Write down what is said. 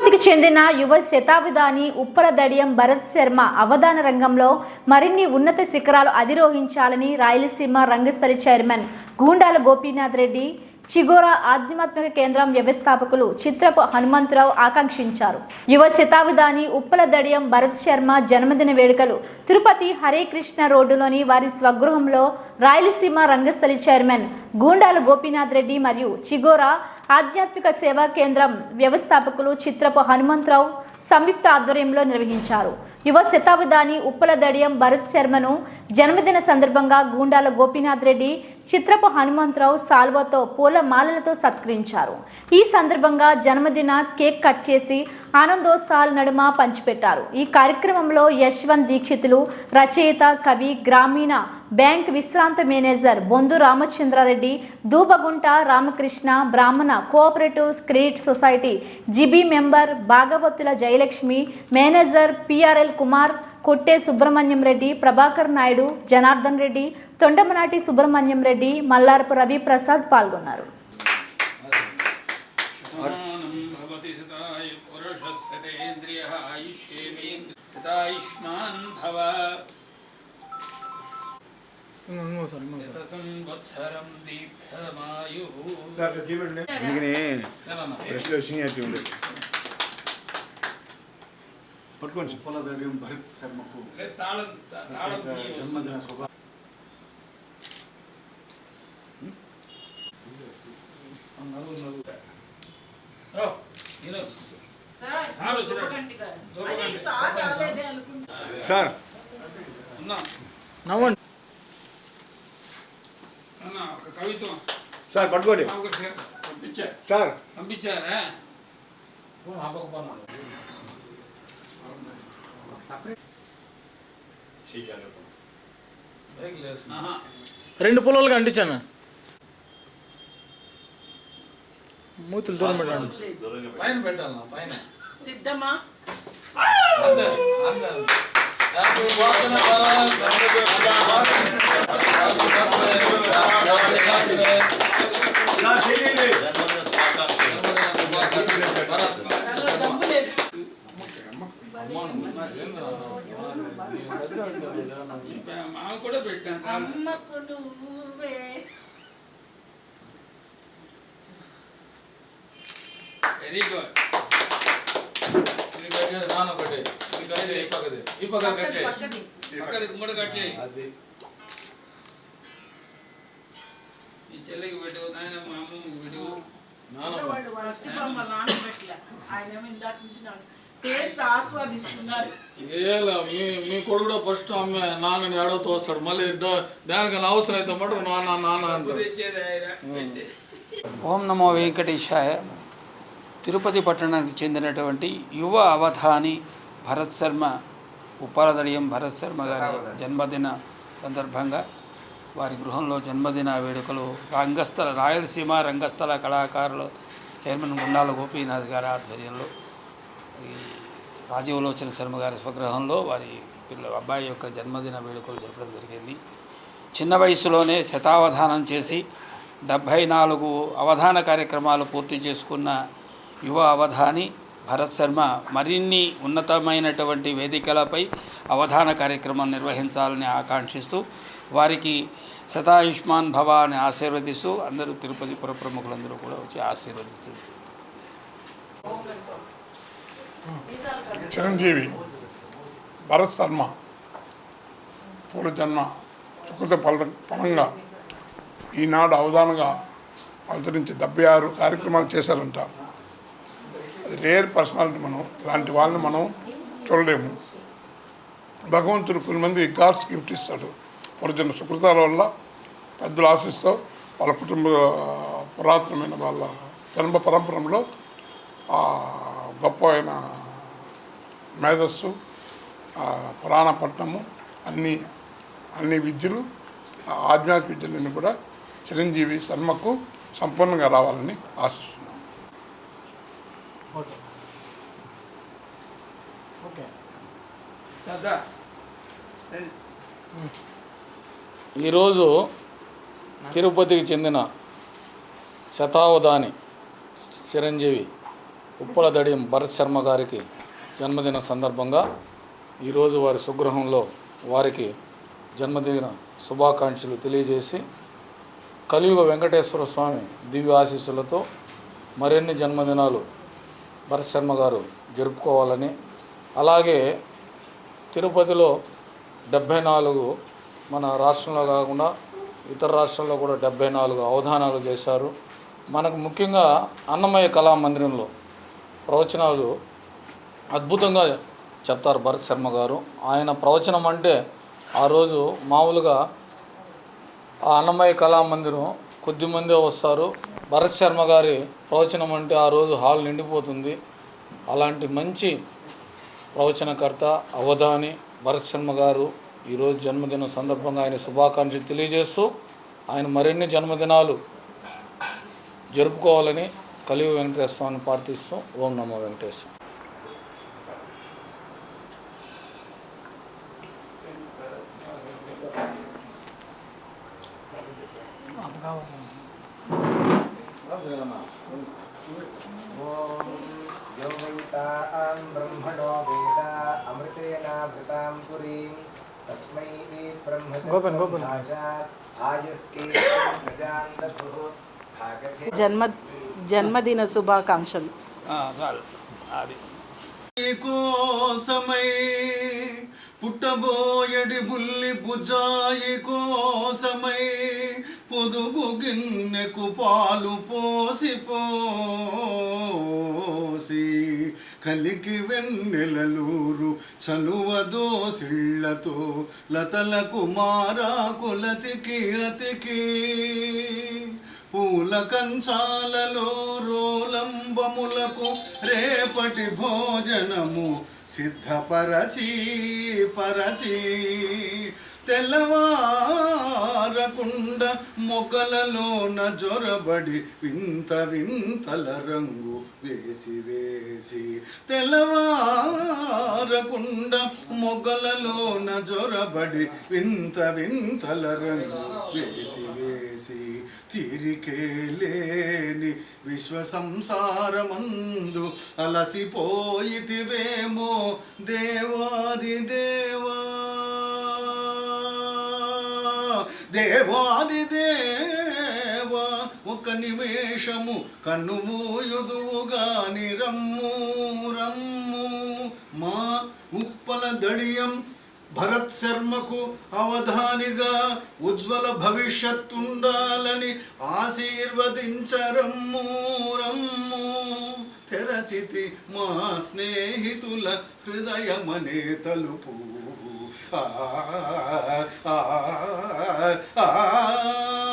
తిరుపతికి చెందిన యువ శతాబ్దాని ఉప్పల దడియం భరత్ శర్మ అవధాన రంగంలో మరిన్ని ఉన్నత శిఖరాలు అధిరోహించాలని రాయలసీమ రంగస్థలి చైర్మన్ గూండాల గోపీనాథ్ రెడ్డి చిగోరా ఆధ్యాత్మిక కేంద్రం వ్యవస్థాపకులు చిత్రపు హనుమంతరావు ఆకాంక్షించారు. యువ శతాబ్దాని ఉప్పల దడియం భరత్ శర్మ జన్మదిన వేడుకలు తిరుపతి హరే కృష్ణ రోడ్డులోని వారి స్వగృహంలో రాయలసీమ రంగస్థలి చైర్మన్ గూండాల గోపీనాథ్ రెడ్డి మరియు చిగోరా ఆధ్యాత్మిక సేవా కేంద్రం వ్యవస్థాపకులు చిత్రపు హనుమంతరావు సంయుక్త ఆధ్వర్యంలో నిర్వహించారు. యువ శతాబ్దాని ఉప్పల దడియం భరత్ శర్మను జన్మదిన సందర్భంగా గూండాల గోపీనాథ్ రెడ్డి చిత్రపు హనుమంతరావు సాల్వతో పూల మాలలతో సత్కరించారు. ఈ సందర్భంగా జన్మదిన కేక్ కట్ చేసి ఆనందోత్సాహాల నడుమ పంచిపెట్టారు. ఈ కార్యక్రమంలో యశ్వంత్ దీక్షితులు రచయిత కవి గ్రామీణ బ్యాంక్ విశ్రాంత manager Bondu Ramachandrareddy Dubagunta Ramakrishna Brahmana cooperative credit society GB member Bhagavatula Jayalakshmi manager PRL Kumar Kotte Subrahmanyam Reddy Prabhakar Naidu Janardhan Reddy Thondamanati Subrahmanyam Reddy Mallarapu Ravi Prasad పాల్గొన్నారు శతమానం భవతి శతాయ పురుషస్యతేంద్రియ ఆయుష్యేవేంద్రియ ఉన్నా నవ్వండి అన్న ఒక కవిత్వం సార్ పట్టుకోండి నాకు ఒకటి పంపించా సార్ పంపించారా ఆహా. రెండు పొలాలుగా అంటించాను మూతులు దూరం పెట్టండి పైన పెట్టాలన్నా పైన సిద్ధమా అందరు అందరు హ్యాపీ బర్త్డే భరత్ దానిలో డబ్బు లేదు మాకు కూడా పెట్టాను అమ్మకు నువ్వే వెరీ గుడ్ నాన్న ఒకటి ఈ పక్కది ఈ పక్క కట్ చేయి పక్కది పక్కది కూడా కట్ చేయి అది ఈ చెల్లికి పెట్టు నాయన మా అమ్మకి పెట్టు నాన్న వాళ్ళు ఫస్ట్ బొమ్మ నాన్న పెట్టలే ఆయన ఏమో ఇందాక నుంచి నాకు టేస్ట్ ఆస్వాదిస్తున్నారు ఏలా మీ మీ కొడుకు ఫస్ట్ ఆమె నాన్నని అడవుతూ వస్తాడు మళ్ళీ దానికన్నా అవసరం అయితే మటుకు నాన్న నాన్న ఓం నమో వెంకటేశాయ తిరుపతి పట్టణానికి చెందినటువంటి యువ అవధాని భరత్ శర్మ ఉపాలదడియం భరత్ శర్మ గారి జన్మదిన సందర్భంగా వారి గృహంలో జన్మదిన వేడుకలు. రంగస్థల రాయలసీమ రంగస్థల కళాకారులు చైర్మన్ గుండాల గోపీనాథ్ గారి ఆధ్వర్యంలో ఈ రాజీవలోచన శర్మ గారి స్వగృహంలో వారి పిల్ల అబ్బాయి యొక్క జన్మదిన వేడుకలు జరపడం జరిగింది. చిన్న వయసులోనే శతావధానం చేసి డెబ్భై నాలుగు అవధాన కార్యక్రమాలు పూర్తి చేసుకున్న యువ అవధాని భరత్ శర్మ మరిన్ని ఉన్నతమైనటువంటి వేదికలపై అవధాన కార్యక్రమం నిర్వహించాలని ఆకాంక్షిస్తూ వారికి శతాయుష్మాన్ భవ అని ఆశీర్వదిస్తూ అందరూ తిరుపతి పుర ప్రముఖులందరూ కూడా వచ్చి ఆశీర్వదించారు చిరంజీవి భరత్ శర్మ పూర్వజన్మ సుకృత ఫల ఫలంగా ఈనాడు అవధానంగా అవతరించి డెబ్బై ఆరు కార్యక్రమాలు చేశారంట. రేర్ పర్సనాలిటీ మనం ఇలాంటి వాళ్ళని మనం చూడలేము. భగవంతుడు కొంతమంది గాడ్స్ గిఫ్ట్ ఇస్తాడు. పూర్వజన్మ సుకృతాల వల్ల పెద్దలు ఆశిస్తూ వాళ్ళ కుటుంబ పురాతనమైన వాళ్ళ జన్మ పరంపరలో గొప్ప అయిన మేధస్సు పురాణ పట్టణము అన్ని అన్ని విద్యలు ఆధ్యాత్మిక విద్యలన్నీ కూడా చిరంజీవి శర్మకు సంపూర్ణంగా రావాలని ఆశిస్తున్నాను. ఓకే. దాదా ఈరోజు తిరుపతికి చెందిన శతావధాని చిరంజీవి ఉప్పల దడియం భరత్ శర్మ గారికి జన్మదిన సందర్భంగా ఈరోజు వారి స్వగృహంలో వారికి జన్మదిన శుభాకాంక్షలు తెలియజేసి కలియుగ వెంకటేశ్వర స్వామి దివ్య ఆశీస్సులతో మరిన్ని జన్మదినాలు భరత్ శర్మ గారు జరుపుకోవాలని. అలాగే తిరుపతిలో డెబ్భై నాలుగు మన రాష్ట్రంలో కాకుండా ఇతర రాష్ట్రాల్లో కూడా డెబ్భై నాలుగు అవధానాలు చేశారు. మనకు ముఖ్యంగా అన్నమయ్య కళామందిరంలో ప్రవచనాలు అద్భుతంగా చెప్తారు భరత్ శర్మ గారు. ఆయన ప్రవచనం అంటే ఆ రోజు మామూలుగా ఆ అన్నమయ్య కళామందిరం కొద్దిమందే వస్తారు. భరత్ శర్మ గారి ప్రవచనం అంటే ఆ రోజు హాల్ నిండిపోతుంది. అలాంటి మంచి ప్రవచనకర్త అవధాని భరత్ శర్మ గారు ఈరోజు జన్మదినం సందర్భంగా ఆయన శుభాకాంక్షలు తెలియజేస్తూ ఆయన మరిన్ని జన్మదినాలు జరుపుకోవాలని కలియు వెంకటేశ్వర స్వామిని ప్రార్థిస్తూ ఓం నమో వెంకటేశ్వర योगैतां ब्रह्मणो वेद अमृतेनाभृतां पुरीं तस्मै गोपन्, गोपन्। आयुः జన్మ జన్మదిన శుభాకాంక్షలు ఆ, చాలు అది కోసమై పుట్టబోయడి బుల్లి బుజాయి కోసమై పొదుగు గిన్నెకు పాలు పోసి పోసి కలికి వెన్నెలలూరు చలువ దోసిళ్ళతో లతలకు మారాకులతికి అతికి. పూల కంచాలలో రోలంబములకు రేపటి భోజనము సిద్ధపరచి పరచి. తెల్లవారకుండ మొగలలోన జొరబడి వింత వింతల రంగు వేసి వేసి. తెల్లవారకుండ మొగలలోన జొరబడి వింత వింతల రంగు వేసి వేసి. తీరికే లేని విశ్వ సంసారమందు అలసిపోయితివేమో దేవాది దేవా. దేవాది దేవా ఒక నిమేషము కన్ను మూయుదువుగా నిరమ్ము రమ్ము. మా ఉప్పల దడియం భరత్ శర్మకు అవధానిగా ఉజ్వల భవిష్యత్తుండాలని ఆశీర్వదించరమ్ము రమ్ము. తెరచితి మా స్నేహితుల హృదయమనే తలుపు. ఆ ఆ ఆ ఆ